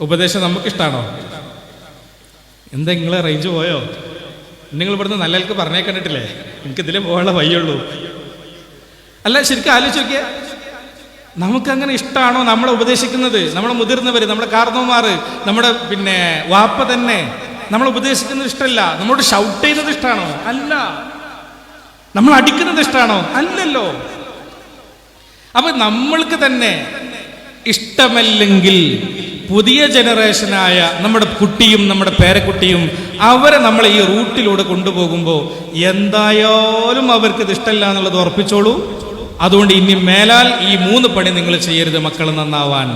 ഉപദേശം നമുക്കിഷ്ടാണോ? എന്താ നിങ്ങളെ റേഞ്ച് പോയോ? നിങ്ങൾ ഇവിടുന്ന് നല്ലൽക്ക് പറഞ്ഞേ കണ്ടിട്ടില്ലേ? എനിക്ക് ഇതിലേ പോകാനുള്ള വയ്യുള്ളൂ അല്ല ശരിക്കും ആലോചിച്ച് നോക്കിയ. നമുക്കങ്ങനെ ഇഷ്ടമാണോ നമ്മളെ ഉപദേശിക്കുന്നത്? നമ്മളെ മുതിർന്നവർ നമ്മുടെ കാർന്നവന്മാർ നമ്മുടെ പിന്നെ വാപ്പ തന്നെ നമ്മൾ ഉപദേശിക്കുന്നത് ഇഷ്ടമല്ല നമ്മളോട് ഷൗട്ട് ചെയ്യുന്നത് ഇഷ്ടമാണോ അല്ല. നമ്മൾ അടിക്കുന്നത് ഇഷ്ടമാണോ അല്ലല്ലോ. അപ്പൊ നമ്മൾക്ക് തന്നെ ഇഷ്ടമല്ലെങ്കിൽ പുതിയ ജനറേഷനായ നമ്മുടെ കുട്ടിയും നമ്മുടെ പേരക്കുട്ടിയും അവരെ നമ്മൾ ഈ റൂട്ടിലൂടെ കൊണ്ടുപോകുമ്പോൾ എന്തായാലും അവർക്ക് ഇതിഷ്ടമില്ല എന്നുള്ളത് ഉറപ്പിച്ചോളൂ. അതുകൊണ്ട് ഇനി മേലാൽ ഈ മൂന്ന് പണി നിങ്ങൾ ചെയ്യരുത് മക്കൾ നന്നാവാൻ.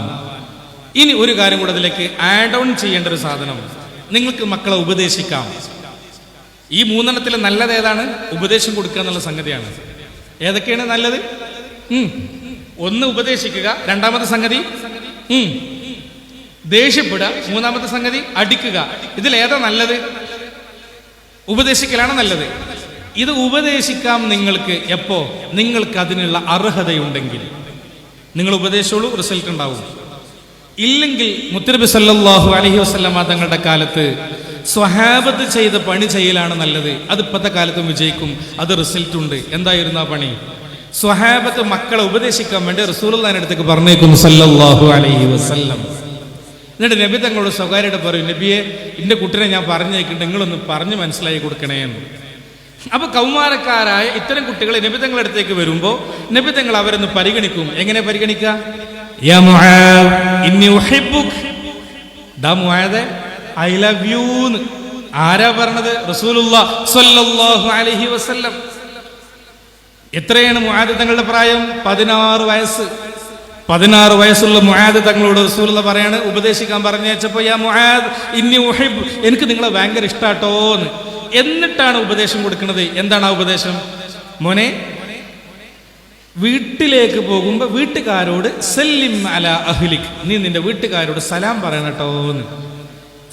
ഇനി ഒരു കാര്യം കൂടെ അതിലേക്ക് ആഡ് ഓൺ ചെയ്യേണ്ട ഒരു സാധനം. നിങ്ങൾക്ക് മക്കളെ ഉപദേശിക്കാം. ഈ മൂന്നെണ്ണത്തിൽ നല്ലത് ഏതാണ്? ഉപദേശം കൊടുക്കുക എന്നുള്ള സംഗതിയാണ്. ഏതൊക്കെയാണ് നല്ലത്. ഒന്ന് ഉപദേശിക്കുക രണ്ടാമത്തെ സംഗതി. ദേഷ്യപ്പെടുക മൂന്നാമത്തെ സംഗതി അടിക്കുക. ഇതിൽ ഏതാ നല്ലത്? ഉപദേശിക്കലാണ് നല്ലത്. ഇത് ഉപദേശിക്കാം നിങ്ങൾക്ക് എപ്പോ? നിങ്ങൾക്ക് അതിനുള്ള അർഹതയുണ്ടെങ്കിൽ. നിങ്ങൾ ഉപദേശിച്ചോളൂ റിസൾട്ട് ഉണ്ടാവും. ഇല്ലെങ്കിൽ മുത്തരബി സല്ലാഹു അലഹി വസ്ലമ തങ്ങളുടെ കാലത്ത് സ്വഹാബത്ത് ചെയ്ത പണി ചെയ്യലാണ് നല്ലത്. അത് ഇപ്പോഴത്തെ കാലത്തും വിജയിക്കും. അത് റിസൾട്ട് ഉണ്ട്. എന്തായിരുന്നു ആ പണി? സ്വഹാബത്ത് മക്കളെ ഉപദേശിക്കാൻ വേണ്ടി റസൂൽ അടുത്തേക്ക് പറഞ്ഞേക്കുന്നു സല്ലാഹു അലഹി വസല്ലം. എന്നിട്ട് നബി തങ്ങളോട് സ്വകാര്യത പറയും നബിയെ എന്റെ കുട്ടിനെ ഞാൻ പറഞ്ഞേക്കുന്നുണ്ട് നിങ്ങളൊന്ന് പറഞ്ഞ് മനസ്സിലാക്കി കൊടുക്കണേ എന്ന്. അപ്പൊ കൗമാരക്കാരായ ഇത്തരം കുട്ടികൾ നബിതങ്ങളുടെ അടുത്തേക്ക് വരുമ്പോ നബിതങ്ങൾ അവരൊന്ന് പരിഗണിക്കും. എങ്ങനെ പരിഗണിക്കുക ഐ ലവ് ന്ന്. ആരാ പറഞ്ഞത്? അലൈഹി വസല്ലം. എത്രയാണ് മുഹാദ് തങ്ങളുടെ പ്രായം? പതിനാറ് വയസ്സ്. പതിനാറ് വയസ്സുള്ള മുഹാദ് തങ്ങളോട് റസൂലുള്ള പറയാണ് ഉപദേശിക്കാൻ പറഞ്ഞപ്പോൾ യാ മുഹാദ് ഇന്നി ഉഹിബ് എനിക്ക് നിങ്ങളെ ഭയങ്കര ഇഷ്ടാട്ടോന്ന്. എന്നിട്ടാണ് ഉപദേശം കൊടുക്കുന്നത്. എന്താണ് ആ ഉപദേശം? മോനെ വീട്ടിലേക്ക് പോകുമ്പോ വീട്ടുകാരോട് സല്ലിം അല അഹ്ലിക് നീ നിന്റെ വീട്ടുകാരോട് സലാം പറയണം കേട്ടോ എന്ന്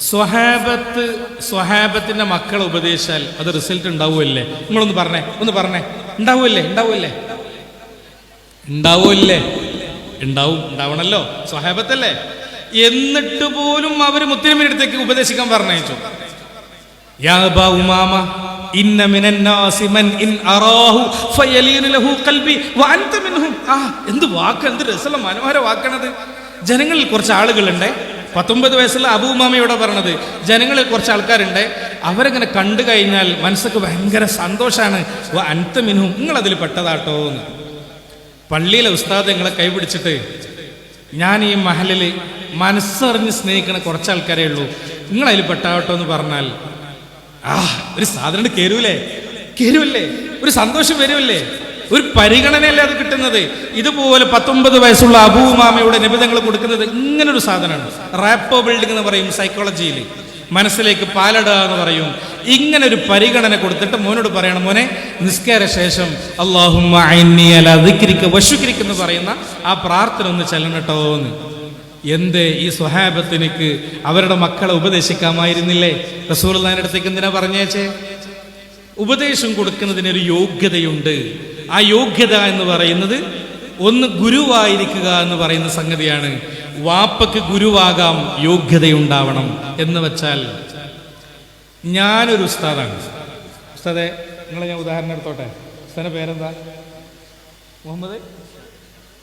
സ്വഹാബത്ത് സ്വഹാബത്തിന്റെ മക്കളെ ഉപദേശിച്ചാൽ അത് റിസൾട്ട് ഉണ്ടാവുമല്ലേ? നിങ്ങളൊന്ന് പറഞ്ഞേ ഒന്ന് പറഞ്ഞേ. ഉണ്ടാവുമല്ലേ? ഉണ്ടാവുമല്ലേ? ഉണ്ടാവുമല്ലേ? ഉണ്ടാവും ഉണ്ടാവണല്ലോ. സ്വഹാബത്തല്ലേ? എന്നിട്ട് പോലും അവർ അടുത്തേക്ക് ഉപദേശിക്കാൻ പറഞ്ഞയച്ചു. ഉമാമ ഇന്ന മിനന്നാസി മൻ ഫയലീനു ലഹു ഖൽബി എന്ത് വാക്ക് എന്ത് മനോഹര വാക്കാണത് ജനങ്ങളിൽ കുറച്ച് ആളുകളുണ്ട്. പത്തൊമ്പത് വയസ്സുള്ള അബൂമാമയോടെ പറഞ്ഞത് ജനങ്ങളിൽ കുറച്ച് ആൾക്കാരുണ്ട്. അവരങ്ങനെ കണ്ടു കഴിഞ്ഞാൽ മനസ്സൊക്കെ ഭയങ്കര സന്തോഷാണ്. വ അൻത മിൻഹും നിങ്ങൾ അതിൽ പെട്ടതാട്ടോ എന്ന്. പള്ളിയിലെ ഉസ്താദ് നിങ്ങളെ കൈപിടിച്ചിട്ട് ഞാൻ ഈ മഹലിൽ മനസ്സറിഞ്ഞ് സ്നേഹിക്കുന്ന കുറച്ച് ആൾക്കാരേ ഉള്ളൂ. നിങ്ങൾ അതിൽ പെട്ടാവട്ടോ എന്ന് പറഞ്ഞാൽ ആ ഒരു സാധനം കയറൂലേ കയറുമല്ലേ ഒരു സന്തോഷം വരുമല്ലേ ഒരു പരിഗണനയല്ലേ അത് കിട്ടുന്നത്? ഇതുപോലെ പത്തൊമ്പത് വയസ്സുള്ള അബൂമാമയുടെ നിബിധങ്ങൾ കൊടുക്കുന്നത് ഇങ്ങനൊരു സാധനമാണ്. റാപ്പോ ബിൽഡിംഗ് എന്ന് പറയും സൈക്കോളജിയിൽ മനസ്സിലേക്ക് പാലടുക എന്ന് പറയും. ഇങ്ങനെ ഒരു പരിഗണന കൊടുത്തിട്ട് മോനോട് പറയണം മോനെ നിസ്കാര ശേഷം വശുക്കിരിക്ക് എന്ന് പറയുന്ന ആ പ്രാർത്ഥന ഒന്ന് ചെല്ലണട്ടോ എന്ന് എന്ത് ഈ സ്വഹാബത്തിനിക്ക് അവരുടെ മക്കളെ ഉപദേശിക്കാമായിരുന്നില്ലേ? റസൂലുള്ളാഹിന്റെ അടുത്തേക്ക് എന്തിനാ പറഞ്ഞേച്ചേ ഉപദേശം കൊടുക്കുന്നതിന് ഒരു യോഗ്യതയുണ്ട്. ആ യോഗ്യത എന്ന് പറയുന്നത് ഒന്ന് ഗുരുവായിരിക്കുക എന്ന് പറയുന്ന സംഗതിയാണ്. വാപ്പക്ക് ഗുരുവാകാം യോഗ്യതയുണ്ടാവണം എന്ന് വെച്ചാൽ ഞാനൊരു ഉസ്താദാണ്. ഉസ്താദെ നിങ്ങളെ ഞാൻ ഉദാഹരണം എടുത്തോട്ടെ? ഉസ്താദിന്റെ പേരെന്താ? മുഹമ്മദ്?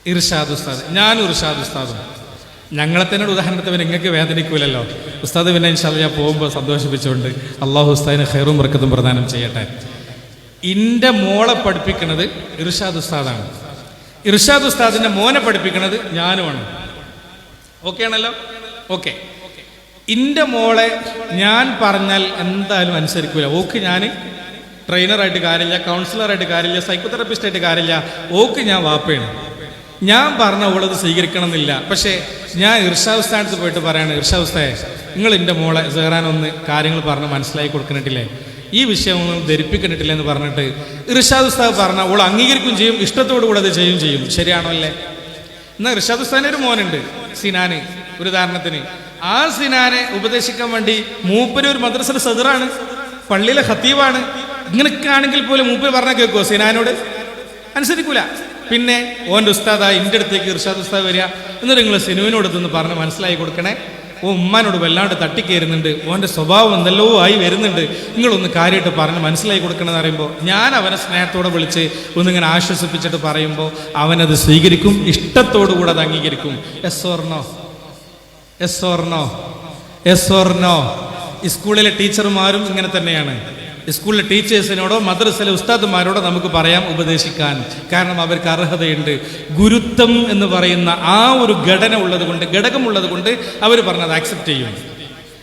ഇർഷാദ് ഉസ്താദ്. ഞാൻ ഇർഷാദ് ഉസ്താദാണ് ഞങ്ങളെ തന്നെ ഉദാഹരണത്തിന് നിങ്ങൾക്ക് വേദനിക്കൂലല്ലോ. ഉസ്താദ് പിന്നെ ഇൻഷാൽ ഞാൻ പോകുമ്പോൾ സന്തോഷിപ്പിച്ചുകൊണ്ട് അള്ളാഹു ഉസ്താദിന് ഹെയറും വർക്കത്തും പ്രദാനം ചെയ്യട്ടെ. ഇന്റെ മോളെ പഠിപ്പിക്കുന്നത് ഇർഷാദ് ഉസ്താദാണ്. ഇർഷാദ് ഉസ്താദിന്റെ മോനെ പഠിപ്പിക്കുന്നത് ഞാനുമാണ്. ഓക്കെ ആണല്ലോ? ഓക്കെ. ഇന്റെ മോളെ ഞാൻ പറഞ്ഞാൽ എന്തായാലും അനുസരിക്കൂല. ഓക്ക് ഞാൻ ട്രെയിനറായിട്ട് കാര്യമില്ല കൗൺസിലറായിട്ട് കാര്യമില്ല സൈക്കോതെറപ്പിസ്റ്റ് ആയിട്ട് കാര്യമില്ല. ഓക്ക് ഞാൻ വാപ്പയാണ്. ഞാൻ പറഞ്ഞ അവളത് സ്വീകരിക്കണം എന്നില്ല പക്ഷേ ഞാൻ ഇർഷാവസ്ഥാനത്ത് പോയിട്ട് പറയാണ് ഇർഷാവസ്ഥയെ നിങ്ങൾ എന്റെ മോളെ സേറാൻ ഒന്ന് കാര്യങ്ങൾ പറഞ്ഞ് മനസ്സിലാക്കി കൊടുക്കണിട്ടില്ലേ? ഈ വിഷയം ഒന്നും ധരിപ്പിക്കണിട്ടില്ല എന്ന് പറഞ്ഞിട്ട് ഇർഷാദ് ഉസ്താദ് പറഞ്ഞ അവൾ അംഗീകരിക്കുകയും ചെയ്യും ഇഷ്ടത്തോടു കൂടെ അത് ചെയ്യുകയും ചെയ്യും. ശരിയാണോ അല്ലേ? എന്നാൽ ഇർഷാദ് ഉസ്താദിന് ഒരു മോനുണ്ട് സിനാന്. ഒരു ഉദാഹരണത്തിന് ആ സിനാനെ ഉപദേശിക്കാൻ വേണ്ടി മൂപ്പര് ഒരു മദ്രസയുടെ സദറാണ് പള്ളിയിലെ ഹത്തീവാണ് ഇങ്ങനെയൊക്കെ ആണെങ്കിൽ പോലും മൂപ്പര് പറഞ്ഞ കേൾക്കുമോ സിനാനോട്? അനുസരിക്കൂല. പിന്നെ ഓന്റെ ഉസ്താദാ എന്റെ അടുത്തേക്ക് ഇർഷാദ് ഉസ്താദ് വരിക. എന്നിട്ട് നിങ്ങൾ സിനുവിനോട് ഇതൊന്ന് പറഞ്ഞ് മനസ്സിലാക്കി കൊടുക്കണേ. ഓ ഉമ്മാനോട് വല്ലാണ്ട് തട്ടിക്കയറുന്നുണ്ട് ഓന്റെ സ്വഭാവം എന്തെല്ലോ ആയി വരുന്നുണ്ട്. നിങ്ങളൊന്ന് കാര്യമായിട്ട് പറഞ്ഞ് മനസ്സിലാക്കി കൊടുക്കണമെന്ന് പറയുമ്പോൾ ഞാൻ അവനെ സ്നേഹത്തോടെ വിളിച്ച് ഒന്നിങ്ങനെ ആശ്വസിപ്പിച്ചിട്ട് പറയുമ്പോൾ അവനത് സ്വീകരിക്കും ഇഷ്ടത്തോടു കൂടെ അത് അംഗീകരിക്കും. Yes or no yes or no yes or no സ്കൂളിലെ ടീച്ചർമാരും ഇങ്ങനെ തന്നെയാണ്. സ്കൂളിലെ ടീച്ചേഴ്സിനോടോ മദ്രസയിലെ ഉസ്താദുമാരോടോ നമുക്ക് പറയാം ഉപദേശിക്കാൻ. കാരണം അവർക്ക് അർഹതയുണ്ട്. ഗുരുത്വം എന്ന് പറയുന്ന ആ ഒരു ഘടന ഉള്ളത് കൊണ്ട് ഘടകമുള്ളത് കൊണ്ട് അവർ പറഞ്ഞത് ആക്സെപ്റ്റ് ചെയ്യും.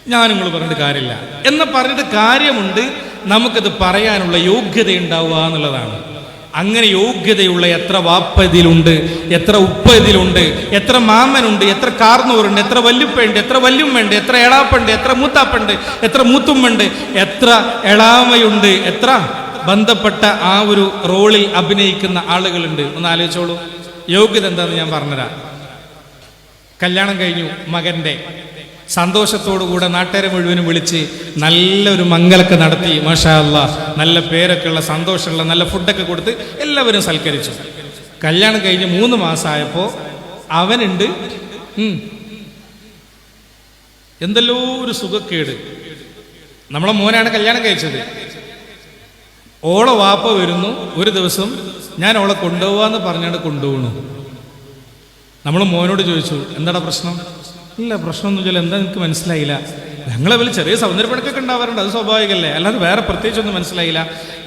ഞാൻ നിങ്ങൾ പറഞ്ഞിട്ട് കാര്യമില്ല. എന്ന് പറഞ്ഞിട്ട് കാര്യമുണ്ട് നമുക്കത് പറയാനുള്ള യോഗ്യത ഉണ്ടാവുക എന്നുള്ളതാണ്. അങ്ങനെ യോഗ്യതയുള്ള എത്ര വാപ്പ ഇതിലുണ്ട് എത്ര ഉപ്പ ഇതിലുണ്ട് എത്ര മാമനുണ്ട് എത്ര കാർന്നൂറുണ്ട് എത്ര വല്യുപ്പയുണ്ട് എത്ര വല്യുമ്മയുണ്ട് എത്ര എളാപ്പുണ്ട് എത്ര മൂത്താപ്പുണ്ട് എത്ര മൂത്തുമ്മുണ്ട് എത്ര എളാമയുണ്ട് എത്ര ബന്ധപ്പെട്ട ആ ഒരു റോളിൽ അഭിനയിക്കുന്ന ആളുകളുണ്ട്. ഒന്ന് ആലോചിച്ചോളൂ. യോഗ്യത എന്താണെന്ന് ഞാൻ പറഞ്ഞുതരാം. കല്യാണം കഴിഞ്ഞു മകന്റെ സന്തോഷത്തോടുകൂടെ നാട്ടുകാരെ മുഴുവനും വിളിച്ച് നല്ലൊരു മംഗലൊക്കെ നടത്തി മാഷാ നല്ല പേരൊക്കെ ഉള്ള സന്തോഷമുള്ള നല്ല ഫുഡൊക്കെ കൊടുത്ത് എല്ലാവരും സൽക്കരിച്ചു. കല്യാണം കഴിഞ്ഞ് മൂന്ന് മാസമായപ്പോൾ അവനുണ്ട് എന്തെല്ലോ ഒരു സുഖക്കേട്. നമ്മളെ മോനാണ് കല്യാണം കഴിച്ചത്. ഓളെ വാപ്പ വരുന്നു ഒരു ദിവസം ഞാൻ ഓളെ കൊണ്ടുപോവാന്ന് പറഞ്ഞാണ് കൊണ്ടുപോകണു നമ്മൾ മോനോട് ചോദിച്ചു എന്താടാ പ്രശ്നം? ഇല്ല പ്രശ്നമൊന്നും ചില എന്താ നിനക്ക് മനസ്സിലായില്ല? ഞങ്ങളെ വലിയ ചെറിയ സൗന്ദര്യപ്പണക്കൊക്കെ ഉണ്ടാവാറുണ്ട് അത് സ്വാഭാവികമല്ലേ അല്ലാതെ വേറെ പ്രത്യേകിച്ചൊന്നും മനസ്സിലായില്ല.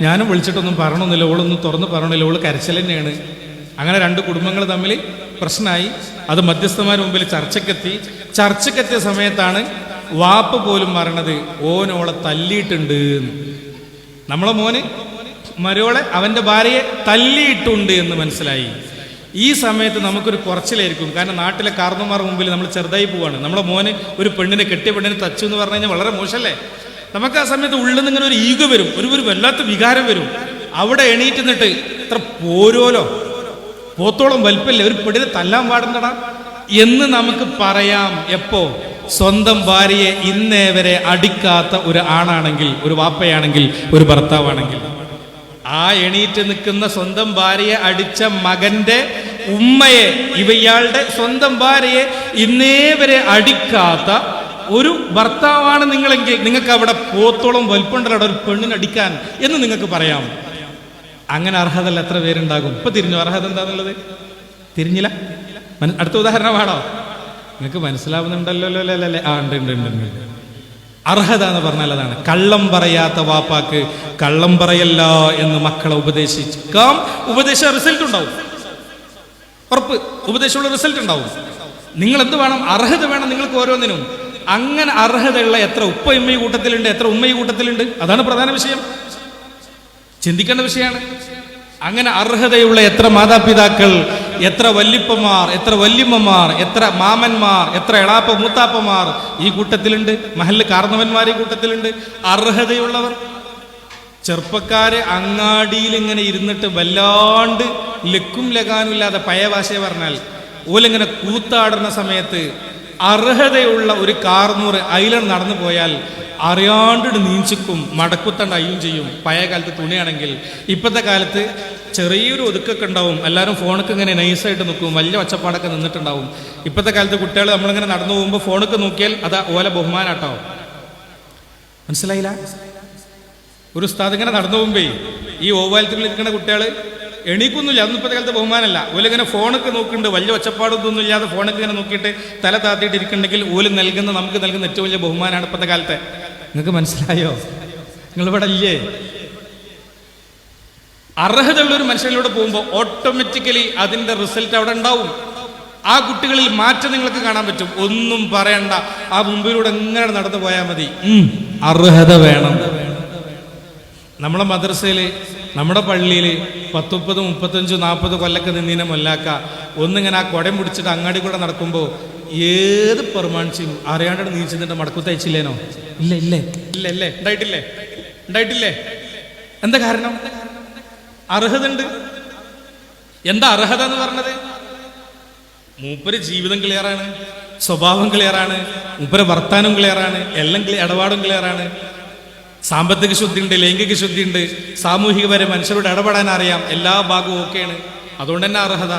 ഞാനും വിളിച്ചിട്ടൊന്നും പറയണമെന്നില്ല ഓളൊന്നും തുറന്ന് പറയണില്ല ഓൾ കരച്ചൽ തന്നെയാണ് അങ്ങനെ രണ്ട് കുടുംബങ്ങൾ തമ്മിൽ പ്രശ്നമായി അത് മധ്യസ്ഥന്മാർ മുമ്പിൽ ചർച്ചക്കെത്തി ചർച്ചക്കെത്തിയ സമയത്താണ് വാപ്പ് പോലും പറയണത് ഓനോളെ തല്ലിയിട്ടുണ്ട്. നമ്മളെ മോന് മരോളെ അവന്റെ ഭാര്യയെ തല്ലിയിട്ടുണ്ട് എന്ന് മനസ്സിലായി. ഈ സമയത്ത് നമുക്കൊരു കുറച്ചിലായിരിക്കും. കാരണം നാട്ടിലെ കാർന്നമാർ മുമ്പിൽ നമ്മൾ ചെറുതായി പോവാണ്. നമ്മുടെ മോന് ഒരു പെണ്ണിനെ കെട്ടിയ പെണ്ണിനെ തച്ചു എന്ന് പറഞ്ഞു കഴിഞ്ഞാൽ വളരെ മോശമല്ലേ? നമുക്ക് ആ സമയത്ത് ഉള്ളിൽ നിന്ന് ഇങ്ങനെ ഒരു ഈഗ വരും. ഒരു ഒരു വല്ലാത്ത വികാരം വരും. അവിടെ എണീറ്റ് നിന്നിട്ട് ഇത്ര പോരോലോ? പോത്തോളം വലിപ്പല്ലേ? ഒരു പെണ്ണിനെ തല്ലാൻ പാടുന്നടാ എന്ന് നമുക്ക് പറയാം. എപ്പോ? സ്വന്തം ഭാര്യയെ ഇന്നേ വരെ അടിക്കാത്ത ഒരു ആണാണെങ്കിൽ ഒരു വാപ്പയാണെങ്കിൽ ഒരു ഭർത്താവാണെങ്കിൽ. ആ എണീറ്റ് നിൽക്കുന്ന സ്വന്തം ഭാര്യയെ അടിച്ച മകന്റെ ഉമ്മയെ ഇവയാളുടെ സ്വന്തം ഭാര്യയെ ഇന്നേ വരെ അടിക്കാത്ത ഒരു ഭർത്താവാണ് നിങ്ങളെങ്കിൽ നിങ്ങൾക്ക് അവിടെ പോത്തോളം വലുപ്പുണ്ടല്ലോ അവിടെ ഒരു പെണ്ണിനെ അടിക്കാൻ എന്ന് നിങ്ങൾക്ക് പറയാം. അങ്ങനെ അർഹതല്ല എത്ര പേരുണ്ടാകും? ഇപ്പൊ തിരിഞ്ഞു? അർഹത എന്താന്നുള്ളത്? തിരിഞ്ഞില്ല? അടുത്ത ഉദാഹരണമാണോ നിങ്ങൾക്ക് മനസ്സിലാവുന്നുണ്ടല്ലോ അല്ലേ? ആ ഉണ്ട് ഉണ്ട് ഉണ്ട് ഉണ്ട്. അർഹത എന്ന് പറഞ്ഞാൽ അതാണ്. കള്ളം പറയാത്ത വാപ്പാക്ക് കള്ളം പറയല്ല എന്ന് മക്കളെ ഉപദേശിക്കാം. ഉപദേശ റിസൾട്ട് ഉണ്ടാവും. ഉറപ്പ്. ഉപദേശമുള്ള റിസൾട്ട് ഉണ്ടാവും. നിങ്ങൾ എന്ത് വേണം? അർഹത വേണം നിങ്ങൾക്ക് ഓരോന്നിനും. അങ്ങനെ അർഹതയുള്ള എത്ര ഉപ്പ ഉമ്മ കൂട്ടത്തിലുണ്ട് എത്ര ഉമ്മ കൂട്ടത്തിലുണ്ട്? അതാണ് പ്രധാന വിഷയം. ചിന്തിക്കേണ്ട വിഷയമാണ്. അങ്ങനെ അർഹതയുള്ള എത്ര മാതാപിതാക്കൾ എത്ര വല്ലിപ്പമാർ എത്ര വല്യമ്മമാർ എത്ര മാമന്മാർ എത്ര എളാപ്പ മൂത്താപ്പമാർ ഈ കൂട്ടത്തിലുണ്ട്? മഹല്ല് കാർന്നവന്മാർ ഈ കൂട്ടത്തിലുണ്ട്? അർഹതയുള്ളവർ? ചെറുപ്പക്കാര് അങ്ങാടിയിൽ ഇങ്ങനെ ഇരുന്നിട്ട് വല്ലാണ്ട് ലക്കും ലഗാനും ഇല്ലാതെ പഴയ ഭാഷയെ പറഞ്ഞാൽ ഓലിങ്ങനെ കൂത്താടുന്ന സമയത്ത് അർഹതയുള്ള ഒരു കാർന്നൂറ് അയിലൺ നടന്നു പോയാൽ അറിയാണ്ട് നീഞ്ചിക്കും മടക്കുത്തണ്ട അയ്യും ചെയ്യും. പഴയ കാലത്ത് തുണിയാണെങ്കിൽ ഇപ്പോഴത്തെ കാലത്ത് ചെറിയൊരു ഒതുക്കൊക്കെ ഉണ്ടാവും. എല്ലാവരും ഫോണൊക്കെ ഇങ്ങനെ നൈസായിട്ട് നിൽക്കും. വലിയ ഒച്ചപ്പാടൊക്കെ നിന്നിട്ടുണ്ടാവും. ഇപ്പോഴത്തെ കാലത്ത് കുട്ടികൾ നമ്മളിങ്ങനെ നടന്നു പോകുമ്പോൾ ഫോണൊക്കെ നോക്കിയാൽ അത് ഓല ബഹുമാനാട്ടോ. മനസ്സിലായില്ല? ഒരു ഉസ്താദ് ഇങ്ങനെ നടന്നു പോകുമ്പേ ഈ ഓവാലത്തിൽ ഇരിക്കുന്ന കുട്ടികൾ എണീക്കൊന്നുമില്ല അതൊന്നും ഇപ്പോഴത്തെ കാലത്ത് ബഹുമാനമല്ല. ഓലിങ്ങനെ ഫോണൊക്കെ നോക്കുന്നുണ്ട്. വലിയ ഒച്ചപ്പാടൊന്നും ഇല്ലാതെ ഫോണൊക്കെ ഇങ്ങനെ നോക്കിയിട്ട് തല താത്തിയിട്ട് ഇരിക്കുന്നുണ്ടെങ്കിൽ ഓൽ നൽകുന്ന നമുക്ക് നൽകുന്ന ഏറ്റവും വലിയ ബഹുമാനമാണ് ഇപ്പോഴത്തെ കാലത്തെ. നിങ്ങൾക്ക് മനസ്സിലായോ? നിങ്ങൾ ഇവിടെ ഇല്ലേ? അർഹതയുള്ള ഒരു മനുഷ്യനിലൂടെ പോകുമ്പോൾ ഓട്ടോമാറ്റിക്കലി അതിന്റെ റിസൾട്ട് അവിടെ ഉണ്ടാവും. ആ കുട്ടികളിൽ മാറ്റം നിങ്ങൾക്ക് കാണാൻ പറ്റും. ഒന്നും പറയണ്ട. ആ മുമ്പിലൂടെ എങ്ങനെ നടന്നു പോയാൽ മതി? അർഹത വേണം. നമ്മളെ മദ്രസയിൽ നമ്മുടെ പള്ളിയിൽ പത്തുമുപ്പത് മുപ്പത്തഞ്ച് നാൽപ്പത് കൊല്ലൊക്കെ നിന്നിനെ മൊല്ലാക്ക. ഒന്നിങ്ങനെ ആ കുടം പിടിച്ചിട്ട് അങ്ങാടി കൂടെ നടക്കുമ്പോൾ ഏത് പെർമാണിച്ചും അറിയാണ്ട് നീച്ചിട്ട് മടക്കു തയ്ച്ചില്ലേനോ? ഇല്ല ഇല്ലേ. ഇല്ല ഇല്ലേ. ഉണ്ടായിട്ടില്ലേ? ഉണ്ടായിട്ടില്ലേ? എന്താ കാരണം? അർഹത ഉണ്ട് എന്താ അർഹത എന്ന് പറഞ്ഞത്? മൂപ്പര് ജീവിതം ക്ലിയറാണ് സ്വഭാവം ക്ലിയറാണ് മൂപ്പര് വർത്താനം ക്ലിയറാണ് എല്ലാം ഇടപാടും ക്ലിയറാണ് സാമ്പത്തിക ശുദ്ധിയുണ്ട് ലൈംഗിക ശുദ്ധിയുണ്ട് സാമൂഹികപരം മനുഷ്യരോട് ഇടപെടാൻ അറിയാം എല്ലാ ഭാഗവും ഓക്കെയാണ്. അതുകൊണ്ട് തന്നെ അർഹത.